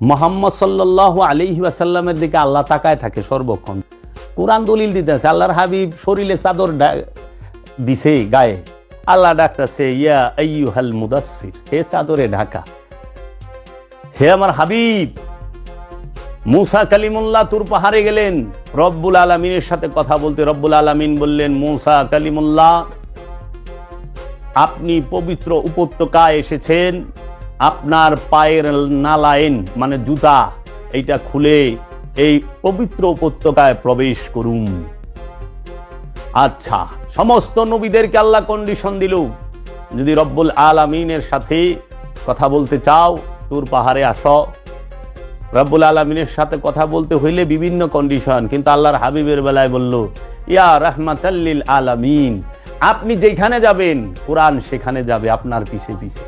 মোহাম্মদ সাল্লাহ আলিহি আসাল্লামের দিকে আল্লাহ তাকায় থাকে সর্বক্ষণ। কোরআন দলিল দিতেছে, আল্লাহর হাবিব শরীরে চাদর দিছে গায়ে। আল্লাহ ডাকতেছে, ইয়া আইয়ুহাল মুদাসসির, হে চাদরে ঢাকা। হে আমার হাবিব, মুসা কালিমুল্লাহ তুর পাহাড়ে গেলেন, রব্বুল আলমিনের সাথে কথা বলতে রব্বুল আলমিন বললেন, মুসা কালিমুল্লাহ, আপনি পবিত্র উপত্যকায় এসেছেন আপনার পায়ের নালায়েন মানে জুতা, এইটা খুলে এই পবিত্র উপত্যকায় প্রবেশ করুন। আচ্ছা সমস্ত নবীদেরকে আল্লাহ কন্ডিশন দিল। যদি রব্বুল আলামিনের সাথে কথা বলতে চাও তোর পাহাড়ে আস। রব্বুল আলমিনের সাথে কথা বলতে হইলে বিভিন্ন কন্ডিশন কিন্তু আল্লাহর হাবিবের বেলায় বলল, ইয়া রহমাতাল্লিল আলামিন, আপনি যেখানে যাবেন, কোরআন সেখানে যাবে আপনার পিছে পিছে।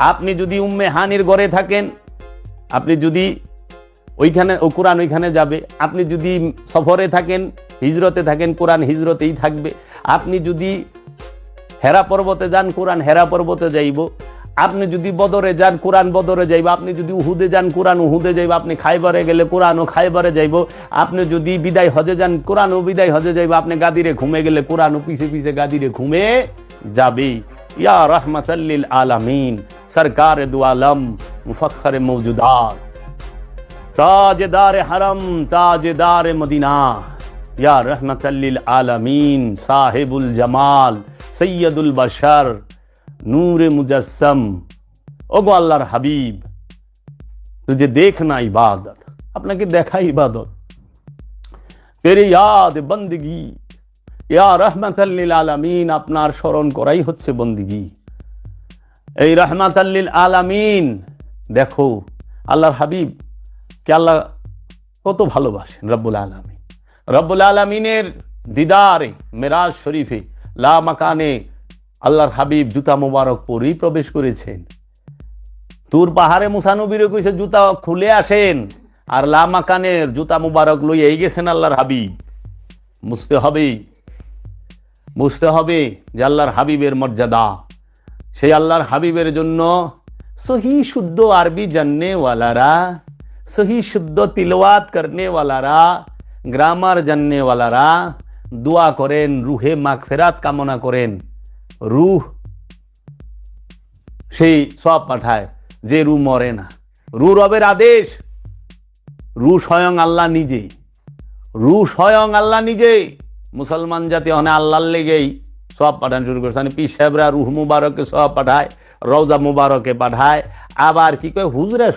আপনি যদি উম্মে হানির ঘরে থাকেন, আপনি যদি ওইখানে, ও কোরআন ওইখানে যাবে, আপনি যদি সফরে থাকেন, হিজরতে থাকেন, কোরআন হিজরতেই থাকবে, আপনি যদি হেরা পর্বতে যান, কোরআন হেরা পর্বতে যাইব, আপনি যদি বদরে যান, কোরআন বদরে যাইব, আপনি যদি উহুদে যান, কোরআন উহুদে যাইব, আপনি খাইবারে গেলে কোরআনও খাইবারে যাইব, আপনি যদি বিদায় হজে যান কোরআনও বিদায় হজে যাইব, আপনি গাদিরে ঘুমে গেলে কোরআনও পিছে পিছে গাদিরে ঘুমে যাবে ইয়া রহমতাল্লিল আলামিন। সরকার দু আলম মুফখর মৌজুদাত তাজদার হারম, তাজদার মদিনা। ইয়া রহমতাল্লিল আলামিন, সাহেবুল জামাল, সৈয়দুল বশর, নূরে মুজসম। ওগো আল্লাহর হাবিব তুঝে দেখনা ইবাদত, আপনাকে দেখা ইবাদত। তেরে ইয়াদ, বন্দগি। ইয়া রহমতাল্লিল আলামিন, আপনার স্মরণ করাই হচ্ছে বন্দিগি। এই রহমাতাল্লিল আলামিন। দেখো, আল্লাহর হাবিব, কে আল্লাহ কত ভালোবাসেন রব্বুল আলমিন। রব্বুল আলমিনের দিদারে, মেরাজ শরীফে, লা মাকানে আল্লাহর হাবিব জুতা মোবারক পরেই প্রবেশ করেছেন। তুর পাহাড়ে মুসানবিরে কইছে জুতা খুলে আসেন, আর লা মাকানের জুতা মুবারক লই এই গেছেন আল্লাহর হাবিব। বুঝতে হবে বুঝতে হবে যে আল্লাহর হাবিবের মর্যাদা। সেই আল্লাহর হাবিবের জন্য, সহি শুদ্ধ আরবি জাননে ওয়ালারা সহি শুদ্ধ তিলওয়াত করনে ওয়ালারা গ্রামার জাননে ওয়ালারা দোয়া করেন, রুহে মাগফেরাত কামনা করেন। রুহ সেই সব পাঠায় যে রু মরে না। রু রবের আদেশ। রু স্বয়ং আল্লাহ নিজেই। রু স্বয়ং আল্লাহ নিজেই। মুসলমান জাতি অনে আল্লাহর লেগেই সব পাঠানো শুরু করেছে। মানে পি সাহেবরা রুহ মুবারকে সব পাঠায়, রওজা মুবারকে পাঠায়। আবার কি কয়, হুজরা